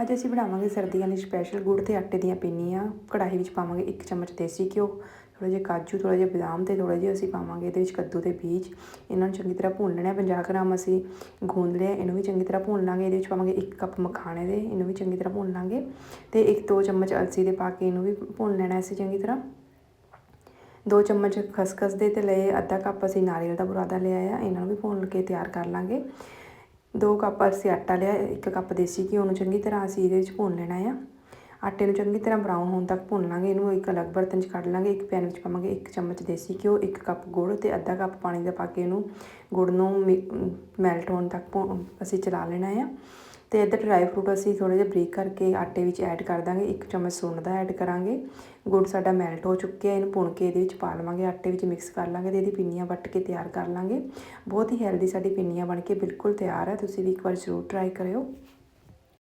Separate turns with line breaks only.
ਅੱਜ ਅਸੀਂ ਬਣਾਵਾਂਗੇ ਸਰਦੀਆਂ ਲਈ ਸਪੈਸ਼ਲ ਗੁੜ ਤੇ ਆਟੇ ਦੀਆਂ ਪਿੰਨੀਆਂ। ਕੜਾਹੀ ਵਿੱਚ ਪਾਵਾਂਗੇ 1 ਚਮਚ ਦੇਸੀ ਘਿਓ ਥੋੜਾ ਜਿਹਾ ਕਾਜੂ ਥੋੜਾ ਜਿਹਾ ਬਦਾਮ ਤੇ ਥੋੜਾ ਜਿਹਾ ਅਸੀਂ ਪਾਵਾਂਗੇ ਇਹਦੇ ਵਿੱਚ ਕੱਦੂ ਦੇ ਬੀਜ। ਇਹਨਾਂ ਨੂੰ ਚੰਗੀ ਤਰ੍ਹਾਂ ਭੁੰਨ ਲੈਣਾ 50 ਗ੍ਰਾਮ ਅਸੀਂ ਗੂੰਦ ਲਿਆ, ਇਹਨੂੰ ਵੀ ਚੰਗੀ ਤਰ੍ਹਾਂ ਭੁੰਨ ਲਾਂਗੇ। ਇਹਦੇ ਵਿੱਚ ਪਾਵਾਂਗੇ 1 ਕੱਪ ਮਖਾਣੇ ਦੇ, ਇਹਨੂੰ ਵੀ ਚੰਗੀ ਤਰ੍ਹਾਂ ਭੁੰਨ ਲਾਂਗੇ ਤੇ 1-2 ਚਮਚ ਅਲਸੀ ਦੇ ਪਾ ਕੇ ਇਹਨੂੰ ਵੀ ਭੁੰਨ ਲੈਣਾ ਅਸੀਂ ਚੰਗੀ ਤਰ੍ਹਾਂ। ਦੋ ਚਮਚ ਖਸਖਸ ਦੇ ਤੇ ਲਏ ਅੱਧਾ ਕੱਪ ਅਸੀਂ ਨਾਰੀਅਲ ਦਾ ਬੁਰਾਦਾ ਲਿਆ ਆ ਇਹਨਾਂ ਨੂੰ ਵੀ ਭੁੰਨ ਕੇ ਤਿਆਰ ਕਰ ਲਾਂਗੇ। ਦੋ ਕੱਪ ਅਸੀਂ ਆਟਾ ਲਿਆ, ਇੱਕ ਕੱਪ ਦੇਸੀ ਘਿਓ ਨੂੰ ਚੰਗੀ ਤਰ੍ਹਾਂ ਅਸੀਂ ਇਹਦੇ ਵਿੱਚ ਭੁੰਨ ਲੈਣਾ ਆ। ਆਟੇ ਨੂੰ ਚੰਗੀ ਤਰ੍ਹਾਂ ਬਰਾਊਨ ਹੋਣ ਤੱਕ ਭੁੰਨ ਲਾਂਗੇ, ਇਹਨੂੰ ਇੱਕ ਅਲੱਗ ਬਰਤਨ 'ਚ ਕੱਢ ਲਾਂਗੇ, ਇੱਕ ਪੈਨ ਵਿੱਚ ਪਾਵਾਂਗੇ, ਇੱਕ ਚਮਚ ਦੇਸੀ ਘਿਓ, ਇੱਕ ਕੱਪ ਗੁੜ ਤੇ ਅੱਧਾ ਕੱਪ ਪਾਣੀ ਦਾ ਪਾ ਕੇ ਇਹਨੂੰ ਗੁੜ ਨੂੰ ਮੈਲਟ ਹੋਣ ਤੱਕ ਭੁੰਨ- ਅਸੀਂ ਚਲਾ ਲੈਣਾ ਆ। ਤੇ ਇੱਧਰ ਡਰਾਈ ਫਰੂਟ ਅਸੀਂ ਥੋੜੇ ਜਿਹਾ ਬਰੀਕ ਕਰਕੇ ਆਟੇ ਵਿੱਚ ਐਡ ਕਰ ਦਾਂਗੇ। ਇੱਕ ਚਮਚ ਸੁੰਡ ਦਾ ਐਡ ਕਰਾਂਗੇ। ਗੁੜ ਸਾਡਾ ਮੈਲਟ ਹੋ ਚੁੱਕਿਆ, ਇਹਨੂੰ ਭੁੰਨ ਕੇ ਇਹਦੇ ਵਿੱਚ ਪਾ ਲਵਾਂਗੇ। ਆਟੇ ਵਿੱਚ ਮਿਕਸ ਕਰ ਲਾਂਗੇ ਤੇ ਇਹਦੀ ਪਿੰਨੀਆਂ ਵੱਟ ਕੇ ਤਿਆਰ ਕਰ ਲਾਂਗੇ। ਬਹੁਤ ਹੀ ਹੈਲਦੀ ਸਾਡੀ ਪਿੰਨੀਆਂ ਬਣ ਕੇ ਬਿਲਕੁਲ ਤਿਆਰ ਹੈ ਤੁਸੀਂ ਵੀ ਇੱਕ ਵਾਰ ਜ਼ਰੂਰ ਟਰਾਈ ਕਰਿਓ।